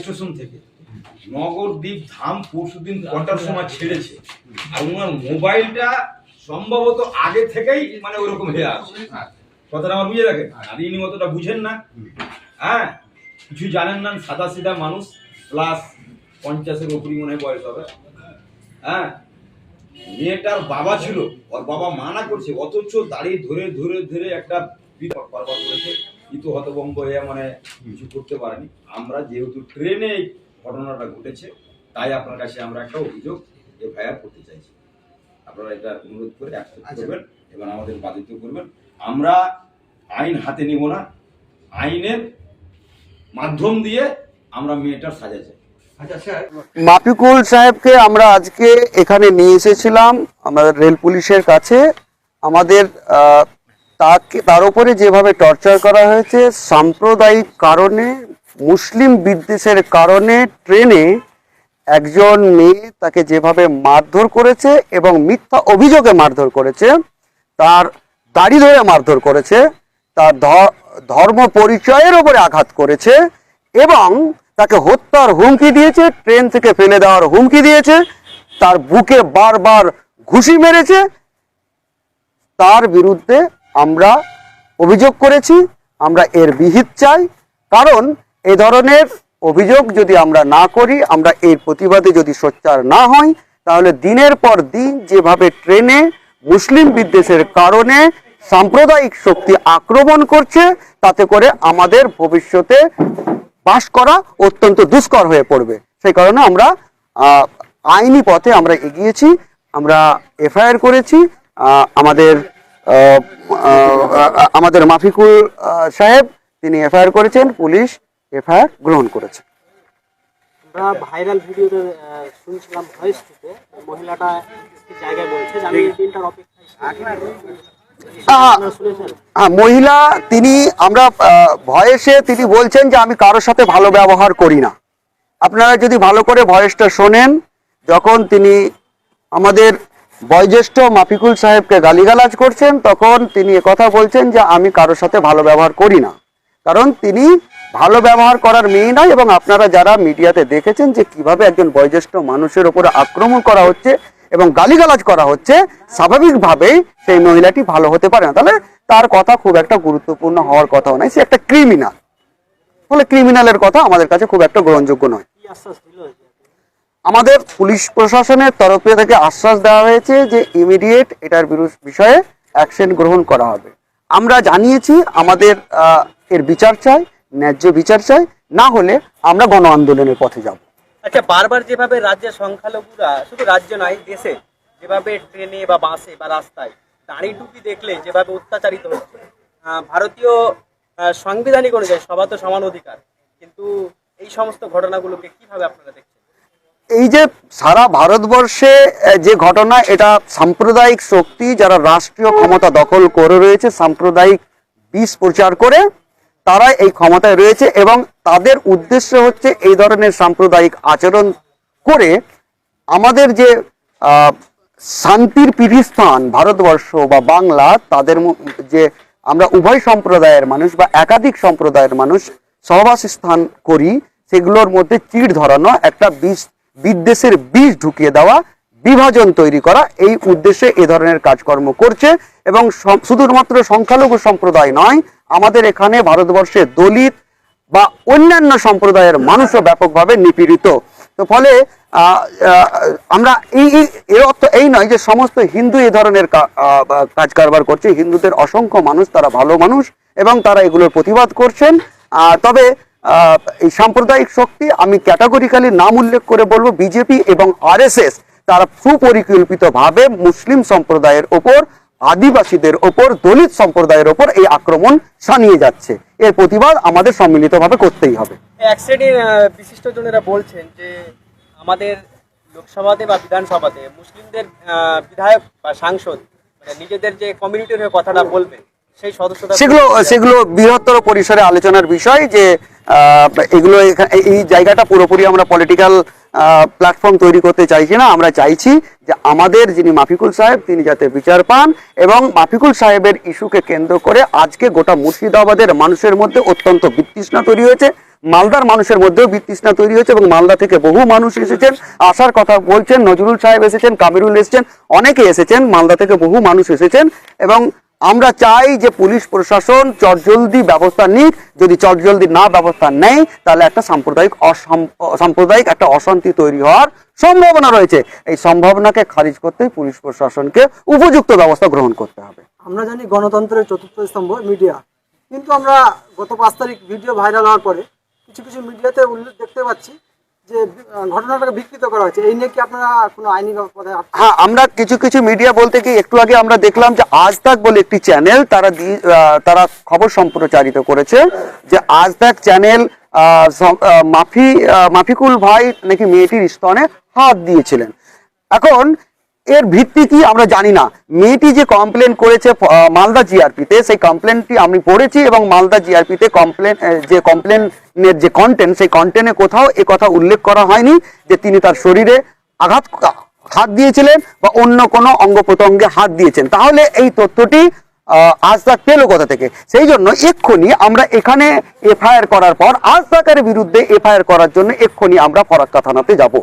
Station থেকে। নগরদ্বীপ ধাম পরশুদিন কটার সময় ছেড়েছে। আর ওনার মোবাইলটা সম্ভবত আগে থেকেই মানে ওইরকম হয়ে আছে। কথাটা আমার বুঝে রাখেন আর ইনি অতটা বুঝেন না। হ্যাঁ কিছু জানেন না সাদা সিধা মানুষ প্লাস পঞ্চাশের উপরই মনে হয় বয়স হবে। হ্যাঁ মেয়েটার বাবা ছিল ওর বাবা মানা করছে অথচ দাঁড়িয়ে ধরে ধরে ধরে একটা করেছে। কিন্তু হতভম্ব হয়ে মানে কিছু করতে পারেনি। আমরা যেহেতু ট্রেনে এই ঘটনাটা ঘটেছে তাই আপনার কাছে আমরা একটা অভিযোগ এফআইআর করতে চাইছি। আপনারা এটা অনুরোধ করে অ্যাকসেপ্ট করবেন এবং আমাদের বাধিত করবেন। আমরা আইন হাতে নিব না আইনের মাধ্যম দিয়ে আমরা মেয়েটার সাজা চাই। আচ্ছা মাফিকুল সাহেবকে আমরা আজকে এখানে নিয়ে এসেছিলাম আমাদের রেল পুলিশের কাছে। আমাদের আহ, তাকে তার উপরে যেভাবে টর্চার করা হয়েছে, সাম্প্রদায়িক কারণে, মুসলিম বিদ্বেষের কারণে ট্রেনে একজন মেয়ে তাকে যেভাবে মারধর করেছে এবং মিথ্যা অভিযোগে মারধর করেছে, তার দাড়ি ধরে মারধর করেছে, তার ধর্ম পরিচয়ের ওপরে আঘাত করেছে এবং তাকে হত্যার হুমকি দিয়েছে, ট্রেন থেকে ফেলে দেওয়ার হুমকি দিয়েছে, তার বুকে বারবার ঘুষি মেরেছে, তার বিরুদ্ধে আমরা অভিযোগ করেছি, আমরা এর বিহিত চাই। কারণ এ ধরনের অভিযোগ যদি আমরা না করি, আমরা এর প্রতিবাদে যদি সোচ্চার না হই, তাহলে দিনের পর দিন যেভাবে ট্রেনে মুসলিম বিদ্বেষের কারণে সাম্প্রদায়িক শক্তি আক্রমণ করছে, তাতে করে আমাদের ভবিষ্যতে বাস করা অত্যন্ত দুষ্কর হয়ে পড়বে। সেই কারণে আমরা আইনি পথে আমরা এগিয়েছি, আমরা এফআইআর করেছি আমাদের আমাদের মাফিকুল সাহেব তিনি এফআইআর করেছেন পুলিশ এফআইআর গ্রহণ করেছে। আমরা ভাইরাল ভিডিওতে শুনছিলাম ভয়েস থেকে মহিলাটা জায়গায় বলছে? আমি দিনটার অপেক্ষায় ছিলাম। আহ, আপনারা শুনেছেন? মহিলা তিনি আমরা ভয়েসে তিনি বলছেন যে আমি কারোর সাথে ভালো ব্যবহার করি না। আপনারা যদি ভালো করে ভয়েসটা শোনেন যখন তিনি আমাদের বয়োজ্যেষ্ঠ মাফিকুল সাহেবকে গালিগালাজ করছেন, তখন তিনি কথা বলছেন যে, আমি কারোর সাথে ভালো ব্যবহার করি না। কারণ তিনি ভালো ব্যবহার করার মেয়ে নয় এবং আপনারা যারা মিডিয়াতে দেখেছেন যে, কীভাবে একজন বয়োজ্যেষ্ঠ মানুষের ওপরে আক্রমণ করা হচ্ছে এবং গালিগালাজ করা হচ্ছে স্বাভাবিকভাবেই সেই মহিলাটি ভালো হতে পারে না। তাহলে তার কথা খুব একটা গুরুত্বপূর্ণ হওয়ার কথাও নয়। সে একটা ক্রিমিনাল। ফলে ক্রিমিনালের কথা আমাদের কাছে খুব একটা গ্রহণযোগ্য নয়। আমাদের পুলিশ প্রশাসনের তরফে থেকে আশ্বাস দেওয়া হয়েছে যে ইমিডিয়েট এটার বিষয়ে অ্যাকশন গ্রহণ করা হবে। আমরা জানিয়েছি আমাদের এর বিচার চাই, ন্যায্য বিচার চাই, না হলে আমরা গণ আন্দোলনের পথে যাব। আচ্ছা বারবার যেভাবে রাজ্যের সংখ্যালঘুরা, শুধু রাজ্য নয়, দেশে যেভাবে ট্রেনে বা বাসে বা রাস্তায় দাড়ি টুপি দেখলে যেভাবে অত্যাচারিত হচ্ছে ভারতীয় সাংবিধানিক অনুযায়ী সবার তো সমান অধিকার, কিন্তু এই সমস্ত ঘটনাগুলোকে কীভাবে আপনারা দেখছেন? এই যে সারা ভারতবর্ষে যে ঘটনা, এটা সাম্প্রদায়িক শক্তি যারা রাষ্ট্রীয় ক্ষমতা দখল করে রয়েছে, সাম্প্রদায়িক বিষ প্রচার করে তারা এই ক্ষমতায় রয়েছে এবং তাদের উদ্দেশ্য হচ্ছে এই ধরনের সাম্প্রদায়িক আচরণ করে আমাদের যে শান্তির পীঠস্থান ভারতবর্ষ বা বাংলা, তাদের যে আমরা উভয় সম্প্রদায়ের মানুষ বা একাধিক সম্প্রদায়ের মানুষ সহবাস স্থান করি, সেগুলোর মধ্যে চিড় ধরানো একটা বিষ বিদ্বেষের বীজ ঢুকিয়ে দেওয়া, বিভাজন তৈরি করা, এই উদ্দেশ্যে এ ধরনের কাজকর্ম করছে। এবং শুধুমাত্র সংখ্যালঘু সম্প্রদায় নয়, আমাদের এখানে ভারতবর্ষে দলিত বা অন্যান্য সম্প্রদায়ের মানুষও ব্যাপকভাবে নিপীড়িত। তো ফলে আমরা এই এর অর্থ এই নয় যে সমস্ত হিন্দু এ ধরনের কাজ কারবার করছে। হিন্দুদের অসংখ্য মানুষ, তারা ভালো মানুষ, এবং তারা এগুলোর প্রতিবাদ করছেন। তবে এই সাম্প্রদায়িক শক্তি আমি ক্যাটাগরিক্যালি নাম উল্লেখ করে বলব বিজেপি এবং আরএসএস তারা সুপরিকল্পিতভাবে মুসলিম সম্প্রদায়ের ওপর আদিবাসীদের ওপর দলিত সম্প্রদায়ের ওপর এই আক্রমণ সানিয়ে যাচ্ছে। এর প্রতিবাদ আমাদের সম্মিলিতভাবে করতেই হবে। এক শ্রেণির বিশিষ্টজনেরা বলছেন যে আমাদের লোকসভাতে বা বিধানসভাতে মুসলিমদের বিধায়ক বা সাংসদ মানে নিজেদের যে কমিউনিটির হয়ে কথাটা বলবে সেই সদস্যতা সেগুলো সেগুলো বৃহত্তর পরিসরে আলোচনার বিষয় যে এগুলো এই জায়গাটা পুরোপুরি আমরা পলিটিক্যাল প্ল্যাটফর্ম তৈরি করতে চাইছি না। আমরা চাইছি যে আমাদের যিনি মাফিকুল সাহেব, তিনি যাতে বিচার পান এবং মাফিকুল সাহেবের ইস্যুকে কেন্দ্র করে আজকে গোটা মুর্শিদাবাদের মানুষের মধ্যে অত্যন্ত বিতৃষ্ণা তৈরি হয়েছে। মালদার মানুষের মধ্যেও বিতৃষ্ণা তৈরি হয়েছে এবং মালদা থেকে বহু মানুষ এসেছেন। আসার কথা বলছেন নজরুল সাহেব এসেছেন, কামিরুল এসেছেন, অনেকে এসেছেন, মালদা থেকে বহু মানুষ এসেছেন এবং আমরা চাই যে পুলিশ প্রশাসন চটজলদি ব্যবস্থা নিক। যদি চটজলদি না ব্যবস্থা নেয়, তাহলে একটা সাম্প্রদায়িক সাম্প্রদায়িক একটা অশান্তি তৈরি হওয়ার সম্ভাবনা রয়েছে। এই সম্ভাবনাকে খারিজ করতে পুলিশ প্রশাসনকে উপযুক্ত ব্যবস্থা গ্রহণ করতে হবে। আমরা জানি গণতন্ত্রের চতুর্থ স্তম্ভ মিডিয়া। কিন্তু আমরা গত পাঁচ তারিখ ভিডিও ভাইরাল হওয়ার পরে কিছু কিছু মিডিয়াতে উল্লেখ দেখতে পাচ্ছি যে ঘটনাটাকে বিকৃত করা হয়েছে, এই নিয়ে কি আপনারা কোনো আইনি হ্যাঁ আমরা কিছু কিছু মিডিয়া বলতে কি একটু আগে আমরা দেখলাম যে আজ বলে একটি চ্যানেল তারা তারা খবর সম্প্রচারিত করেছে যে আজ তাক চ্যানেল মাফি মাফিকুল ভাই নাকি মেয়েটির স্তনে হাত দিয়েছিলেন। এখন এর ভিত্তি কি আমরা জানি না। মেয়েটি যে কমপ্লেন করেছে মালদা জিআরপিতে সেই কমপ্লেনটি আমি পড়েছি এবং মালদা জিআরপিতে কমপ্লেন যে কমপ্লেনের যে কন্টেন্ট সেই কন্টেন্টে কোথাও এ কথা উল্লেখ করা হয়নি যে তিনি তার শরীরে আঘাত, হাত দিয়েছিলেন বা অন্য কোনো অঙ্গ প্রত্যঙ্গে হাত দিয়েছেন। তাহলে এই তথ্যটি আজ তাক পেল কোথা থেকে? সেই জন্য এক্ষুনি আমরা এখানে এফআইআর করার পর, আজ তাকের বিরুদ্ধে এফআইআর করার জন্য এক্ষুনি আমরা ফরাক্কা থানাতে যাব।